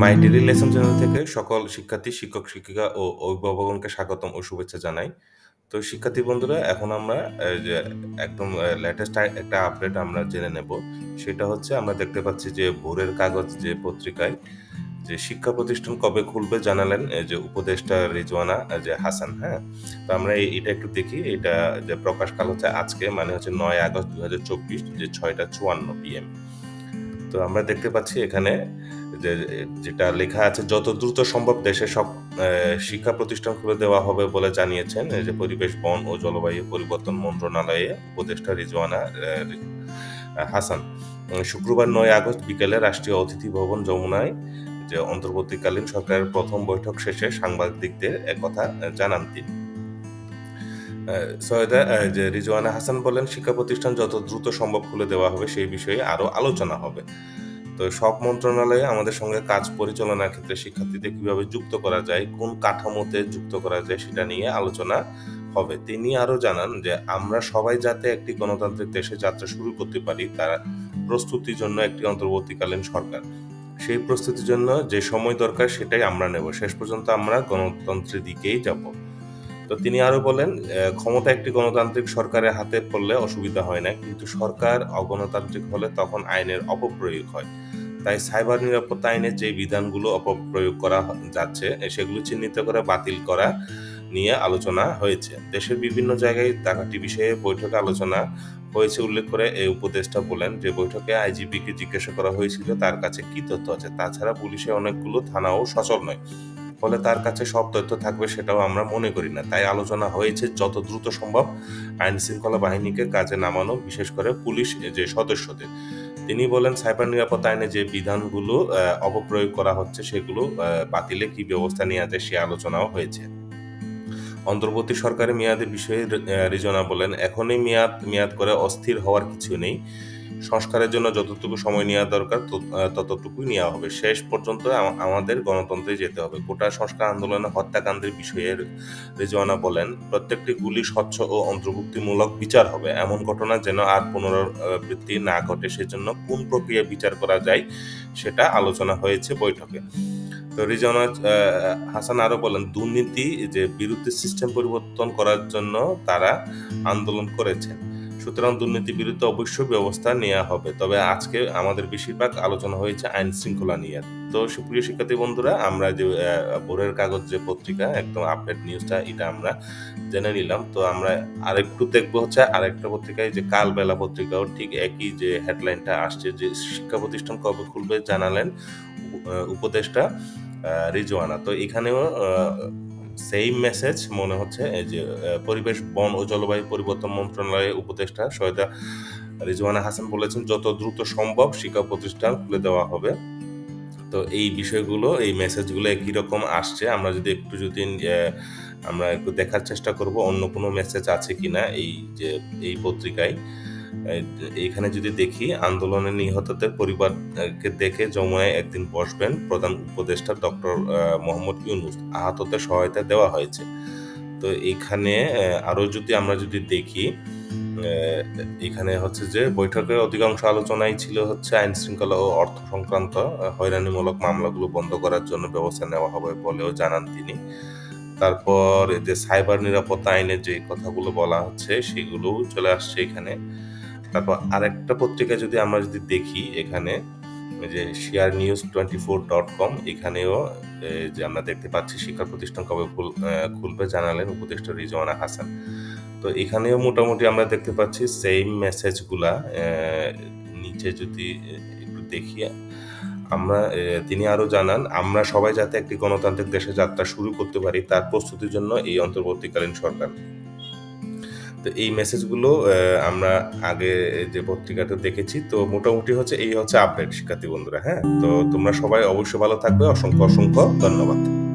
My daily lesson channel থেকে সকল শিক্ষার্থী, শিক্ষক, শিক্ষিকা ও অভিভাবকগণকে স্বাগতম ও শুভেচ্ছা জানাই। তো শিক্ষার্থী বন্ধুরা এখন আমরা যে একদম লেটেস্ট একটা আপডেট আমরা জেনে নেব। সেটা হচ্ছে আমরা দেখতে পাচ্ছি যে ভোরের কাগজ যে পত্রিকায় যে শিক্ষা প্রতিষ্ঠান কবে খুলবে জানালেন যে উপদেষ্টা রিজওয়ানা যে হাসান, হ্যাঁ? তো আমরা এটা একটু দেখি। এটা যে প্রকাশকাল হচ্ছে আজকে মানে হচ্ছে নয় আগস্ট ২০২৪ যে ৬টা ৫৪ পিএম। তো আমরা দেখতে পাচ্ছি এখানে যে যেটা লেখা আছে যত দ্রুত সম্ভব দেশে সব শিক্ষা প্রতিষ্ঠান খুলে দেওয়া হবে বলে জানিয়েছেন যে পরিবেশ, বন ও জলবায়ু পরিবর্তন মন্ত্রণালয়ে উপদেষ্টা রিজওয়ানা হাসান। শুক্রবার নয় আগস্ট বিকেলে রাষ্ট্রীয় অতিথি ভবন যমুনায় যে অন্তর্বর্তীকালীন সরকারের প্রথম বৈঠক শেষে সাংবাদিকদের একথা জানান তিনি। সৈয়দা যে রিজওয়ানা হাসান বলেন, "শিক্ষা প্রতিষ্ঠান যত দ্রুত সম্ভব খুলে দেওয়া হবে সেই বিষয়ে আরও আলোচনা হবে। তো সব মন্ত্রণালয়ে আমাদের সঙ্গে কাজ পরিচালনার ক্ষেত্রে শিক্ষার্থীদের কীভাবে যুক্ত করা যায়, কোন কাঠামোতে যুক্ত করা যায় সেটা নিয়ে আলোচনা হবে।" তিনি আরও জানান যে, "আমরা সবাই যাতে একটি গণতান্ত্রিক দেশে যাত্রা শুরু করতে পারি তার প্রস্তুতির জন্য একটি অন্তর্বর্তীকালীন সরকার। সেই প্রস্তুতির জন্য যে সময় দরকার সেটাই আমরা নেব। শেষ পর্যন্ত আমরা গণতন্ত্রের দিকেই যাব।" তো তিনি আরও বলেন, ক্ষমতা একটি গণতান্ত্রিক সরকারের হাতে পড়লে অসুবিধা হয় না। কিন্তু সরকার অগণতান্ত্রিক হলে তখন আইনের অপপ্রয়োগ হয়। তাই সাইবার নিরাপত্তা আইনের যে বিধানগুলো অপপ্রয়োগ করা যাচ্ছে সেগুলো চিহ্নিত করে বাতিল করা নিয়ে আলোচনা হয়েছে। দেশের বিভিন্ন জায়গায় ডাকাতি বিষয়ে বৈঠকে আলোচনা হয়েছে উল্লেখ করে এই উপদেষ্টা বলেন যে, "বৈঠকে আইজিপিকে জিজ্ঞাসা করা হয়েছিল তার কাছে কী তথ্য আছে। তাছাড়া পুলিশের অনেকগুলো থানাও সচল নয়। ফলে তার কাছে সব তথ্য থাকবে সেটাও আমরা মনে করি না। তাই আলোচনা হয়েছে যত দ্রুত সম্ভব আইন শৃঙ্খলা বাহিনীকে কাজে নামানো, বিশেষ করে পুলিশ যে সদস্যদের।" তিনি বলেন, "সাইবার নিরাপত্তা আইনে যে বিধানগুলো অপপ্রয়োগ করা হচ্ছে সেগুলো বাতিলে কি ব্যবস্থা নেওয়া যায় সে আলোচনাও হয়েছে।" অন্তর্বর্তী সরকারের মেয়াদের বিষয়ে রিজনা বলেন, "এখনই মেয়াদ মেয়াদ করে অস্থির হওয়ার কিছু নেই। সংস্কারের জন্য যতটুকু সময় নেওয়া দরকার ততটুকুই নেওয়া হবে। শেষ পর্যন্ত আমাদের গণতন্ত্রে যেতে হবে।" গোটা সংস্কার আন্দোলনে হত্যাকাণ্ডের বিষয়ে রিজওয়ানা বলেন, "প্রত্যেকটি গুলি স্বচ্ছ ও অন্তর্ভুক্তিমূলক বিচার হবে। এমন ঘটনা যেন আর পুনরাবৃত্তি না ঘটে সেজন্য কোন প্রক্রিয়া বিচার করা যায় সেটা আলোচনা হয়েছে বৈঠকে।" তো রিজওয়ানা হাসান আরও বলেন, "দুর্নীতি যে বিরুদ্ধে সিস্টেম পরিবর্তন করার জন্য তারা আন্দোলন করেছেন। সুতরাং দুর্নীতির বিরুদ্ধে অবশ্যই ব্যবস্থা নেওয়া হবে। তবে আজকে আমাদের বেশিরভাগ আলোচনা হয়েছে আইন-শৃঙ্খলা নিয়ে।" তো সুপ্রিয় শিক্ষার্থী বন্ধুরা আমরা যে ভোরের কাগজ যে পত্রিকা একদম আপডেট নিউজটা এটা আমরা জেনে নিলাম। তো আমরা আরেকটু দেখব হচ্ছে আরেকটা পত্রিকায় যে কালবেলা পত্রিকাও ঠিক একই যে হেডলাইনটা আসছে যে, "শিক্ষা প্রতিষ্ঠান কবে খুলবে জানালেন উপদেষ্টা রিজওয়ানা।" তো এখানেও আ সেইম মেসেজ মনে হচ্ছে এই যে পরিবেশ, বন ও জলবায়ু পরিবর্তন মন্ত্রণালয়ের উপদেষ্টা সৈয়দা রিজওয়ানা হাসান বলেছেন, "যত দ্রুত সম্ভব শিক্ষা প্রতিষ্ঠান খুলে দেওয়া হবে।" তো এই বিষয়গুলো এই মেসেজগুলো একই রকম আসছে। আমরা যদি একটু যদি আমরা একটু দেখার চেষ্টা করব অন্য কোনো মেসেজ আছে কিনা এই যে এই পত্রিকায়। এই এইখানে যদি দেখি, "আন্দোলনে নিহতদের পরিবারকে দেখে যমুনায় একদিন বসবেন প্রধান উপদেষ্টা ডক্টর মোহাম্মদ ইউনূস। আহতদের সহায়তা দেওয়া হয়েছে।" তো এখানে আরও যদি আমরা যদি দেখি, এখানে হচ্ছে যে বৈঠকের অধিকাংশ আলোচনাই ছিল হচ্ছে আইন-শৃঙ্খলা ও অর্থ সংক্রান্ত হয়রানিমূলক মামলাগুলো বন্ধ করার জন্য ব্যবস্থা নেওয়া হবে বলেও জানান তিনি। তারপর যে সাইবার নিরাপত্তা আইনের যে কথাগুলো বলা হচ্ছে সেগুলোও চলে আসছে এখানে। তারপর আরেকটা পত্রিকা যদি আমরা যদি দেখি এখানে যে শেয়ার নিউজ 24.com এখানেও এই যে আমরা দেখতে পাচ্ছি শিক্ষা প্রতিষ্ঠান কবে খুলবে জানালেন উপদেষ্টা রিজওয়ানা হাসান। তো এখানেও মোটামুটি আমরা দেখতে পাচ্ছি সেইম মেসেজগুলা। নিচে যদি একটু দেখি আমরা তিনি আরও জানান, "আমরা সবাই যাতে একটি গণতান্ত্রিক দেশে যাত্রা শুরু করতে পারি তার প্রস্তুতির জন্য এই অন্তর্বর্তীকালীন সরকার।" তো এই মেসেজগুলো আমরা আগে যে পত্রিকাতে দেখেছি। তো মোটামুটি হচ্ছে এই হচ্ছে আপডেট শিক্ষার্থী বন্ধুরা, হ্যাঁ? তো তোমরা সবাই অবশ্যই ভালো থাকবে। অসংখ্য, অসংখ্য ধন্যবাদ।